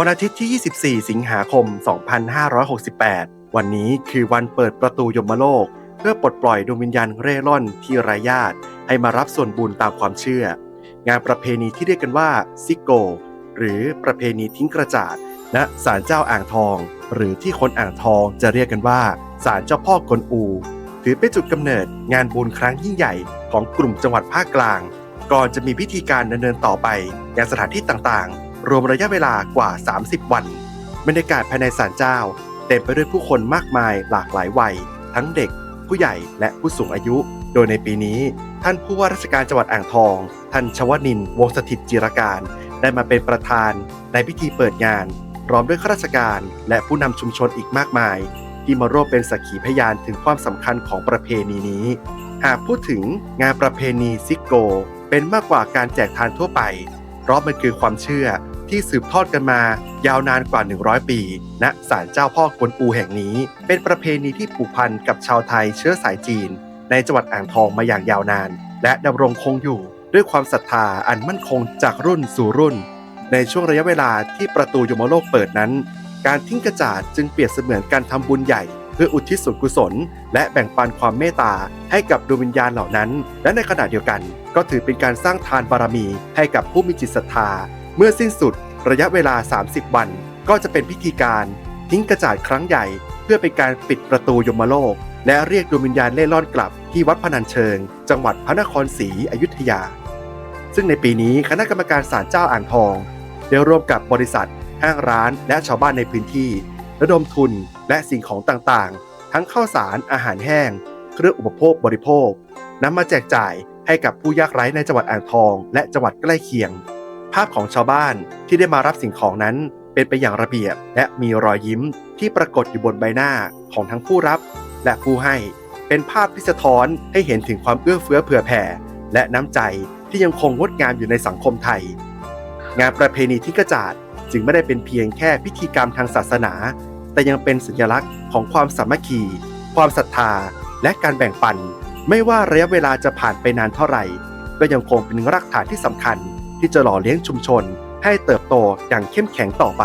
วันอาทิตย์ที่ 24 สิงหาคม 2568 วันนี้คือวันเปิดประตูยมโลก เพื่อปลดปล่อยดวงวิญญาณเร่ร่อนที่ไร้ญาติ ให้มารับส่วนบุญตามความเชื่อ งานประเพณีที่เรียกกันว่าซิโก หรือประเพณีทิ้งกระจาดณศาลเจ้าอ่างทอง หรือที่คนอ่างทองจะเรียกกันว่าศาลเจ้าพ่อกวนอู ถือเป็นจุดกำเนิดงานบุญครั้งยิ่งใหญ่ของกลุ่มจังหวัดภาคกลาง ก่อนจะมีพิธีการดำเนินต่อไปยังสถานที่ต่างๆ รวมระยะเวลากว่า 30 วัน บรรยากาศภายในศาลเจ้า เต็มไปด้วยผู้คนมากมายหลากหลายวัย ทั้งเด็ก ผู้ใหญ่และผู้สูงอายุ โดยในปีนี้ ท่านผู้ว่าราชการจังหวัดอ่างทอง ท่านชวนิน วงศ์สถิตจิรการ ได้มาเป็นประธาน ในพิธีเปิดงาน พร้อมด้วยข้าราชการ และผู้นำชุมชนอีกมากมาย ที่มาร่วมเป็นสักขีพยานถึงความสำคัญของประเพณีนี้ หากพูดถึงงานประเพณีซิกโก เป็นมากกว่าการแจกทานทั่วไป เพราะมันคือความเชื่อ ที่สืบทอดกันมายาวนานกว่า 100 ปีณศาลเจ้าพ่อกวนอูแห่งนี้ เป็นประเพณีที่ผูกพันกับชาวไทยเชื้อสายจีน ในจังหวัดอ่างทองมาอย่างยาวนาน และดำรงคงอยู่ด้วยความศรัทธาอันมั่นคงจากรุ่นสู่รุ่น ในช่วงระยะเวลาที่ประตูยมโลกเปิดนั้น การทิ้งกระจาดจึงเปรียบเสมือนการทำบุญใหญ่เพื่ออุทิศส่วนกุศล และแบ่งปันความเมตตาให้กับดวงวิญญาณเหล่านั้น และในขณะเดียวกัน ก็ถือเป็นการสร้างทานบารมีให้กับผู้มีจิตศรัทธา เมื่อสิ้นสุดระยะเวลา 30 วัน ก็จะเป็นพิธีการ ทิ้งกระจาดครั้งใหญ่ เพื่อเป็นการปิดประตูยมโลก และเรียกดวงวิญญาณเล่ร่อนกลับที่วัดพนัญเชิง จังหวัดพระนครศรีอยุธยา ซึ่งในปีนี้คณะกรรมการศาลเจ้าอ่างทองได้ร่วมกับบริษัท ห้างร้าน และชาวบ้านในพื้นที่ระดมทุนและสิ่งของต่างๆ ทั้งข้าวสารอาหารแห้ง เครื่องอุปโภคบริโภคนำมาแจกจ่ายให้กับผู้ยากไร้ในจังหวัดอ่างทอง และจังหวัดใกล้เคียงาพของชาวบ้านที่ได้มารับสิ่งของนั้นเป็นไปอย่างระเบียบ และมีรอยยิ้มที่ปรากฏอยู่บนใบหน้าของทั้งผู้รับ และผู้ให้ เป็นภาพที่สะท้อนให้เห็นถึงความเอื้อเฟื้อเผื่อแผ่ และน้ำใจที่ยังคงงดงามอยู่ในสังคมไทย งานประเพณีที่กระจาดจึงไม่ได้เป็นเพียงแค่พิธีกรรมทางศาสนา แต่ยังเป็นสัญลักษณ์ของความสามัคคี ความศรัทธา และการแบ่งปัน ไม่ว่าระยะเวลาจะผ่านไปนานเท่าไหร่ ก็ยังคงเป็นรากฐานที่สำคัญ ที่จะหล่อเลี้ยงชุมชน ให้เติบโตอย่างเข้มแข็งต่อไป